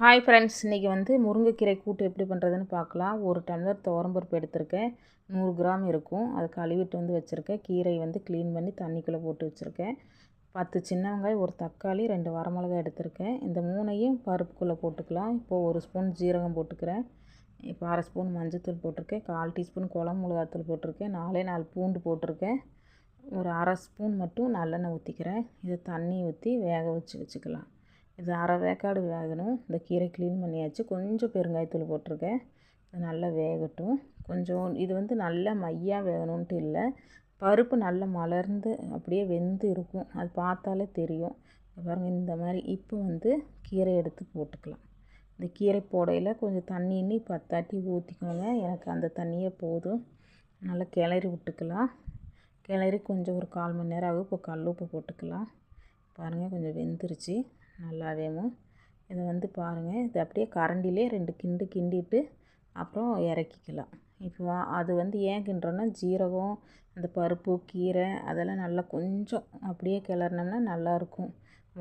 Hi friends இன்றைக்கி வந்து முருங்கைக்கீரை கூட்டு எப்படி பண்ணுறதுன்னு பார்க்கலாம். ஒரு டம்ளர் துவரம்பருப்பு எடுத்திருக்கேன். நூறு கிராம் இருக்கும். அதை கழுவிட்டு வந்து வச்சுருக்கேன். கீரை வந்து க்ளீன் பண்ணி தண்ணிக்குள்ளே போட்டு வச்சுருக்கேன். பத்து சின்ன வெங்காயம் ஒரு தக்காளி ரெண்டு வரமிளகாய் எடுத்திருக்கேன். இந்த மூணையும் பருப்புக்குள்ளே போட்டுக்கலாம். இப்போது ஒரு ஸ்பூன் ஜீரகம் போட்டுக்கிறேன். இப்போ அரை ஸ்பூன் மஞ்சத்தூள் போட்டிருக்கேன். கால் டீஸ்பூன் குழம்பு மிளகாத்தூள் போட்டிருக்கேன். நாலே நாலு பூண்டு போட்டிருக்கேன். ஒரு அரை ஸ்பூன் மட்டும் நல்லெண்ணெய் ஊற்றிக்கிறேன் இதை தண்ணி ஊற்றி வேக வச்சு வச்சுக்கலாம். இது அரை வேக்காடு வேகணும். இந்த கீரை க்ளீன் பண்ணியாச்சு. கொஞ்சம் பெருங்காயத்தூள் போட்டிருக்கேன். இது நல்லா வேகட்டும். கொஞ்சம் இது வந்து நல்லா மையாக வேகணுன்ட்டு இல்லை. பருப்பு நல்லா மலர்ந்து அப்படியே வெந்து இருக்கும். அது பார்த்தாலே தெரியும். பாருங்கள் இந்த மாதிரி இப்போ வந்து கீரை எடுத்து போட்டுக்கலாம். இந்த கீரை போடையில் கொஞ்சம் தண்ணி இன்னி பத்தாட்டி ஊற்றிக்கோங்க எனக்கு அந்த தண்ணியே போதும். நல்லா கிளறி விட்டுக்கலாம். கிளறி கொஞ்சம் ஒரு கால் மணி நேரம் ஆகும். இப்போ கல் உப்பு போட்டுக்கலாம். பாருங்கள் கொஞ்சம் வெந்துருச்சு. நல்லாவேவும் இதை வந்து பாருங்கள் இது அப்படியே கரண்டிலே ரெண்டு கிண்டு கிண்டிட்டு அப்புறம் இறக்கிக்கலாம். இப்போ அது வந்து ஏன் கிண்டுறோன்னா ஜீரகம் அந்த பருப்பு கீரை அதெல்லாம் நல்லா கொஞ்சம் அப்படியே கிளறினோம்னா நல்லாயிருக்கும்.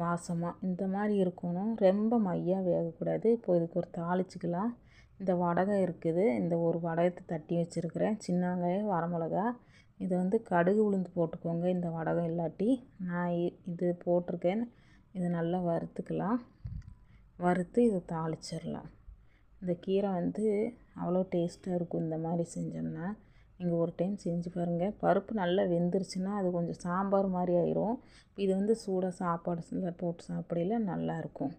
வாசமாக இந்த மாதிரி இருக்கணும். ரொம்ப மையாக வேகக்கூடாது. இப்போ இதுக்கு ஒரு தாளிச்சிக்கலாம். இந்த வடகம் இருக்குது. இந்த ஒரு வடகத்தை தட்டி வச்சுருக்கிறேன். சின்ன வெங்காயம் வரமிளகா இதை வந்து கடுகு உளுந்து போட்டுக்கோங்க. இந்த வடகம் இல்லாட்டி. நான் இது போட்டிருக்கேன். இதை நல்லா வறுத்துக்கலாம். வறுத்து இதை தாளிச்சிடலாம். இந்த கீரை வந்து அவ்வளோ டேஸ்ட்டாக இருக்கும் இந்த மாதிரி செஞ்சோம்னா. நீங்கள் ஒரு டைம் செஞ்சு பாருங்கள் பருப்பு நல்லா வெந்துருச்சுன்னா அது கொஞ்சம் சாம்பார் மாதிரி ஆயிரும். இது வந்து சூடாக சாப்பாடு போட்டு சாப்பிடையில நல்லாயிருக்கும்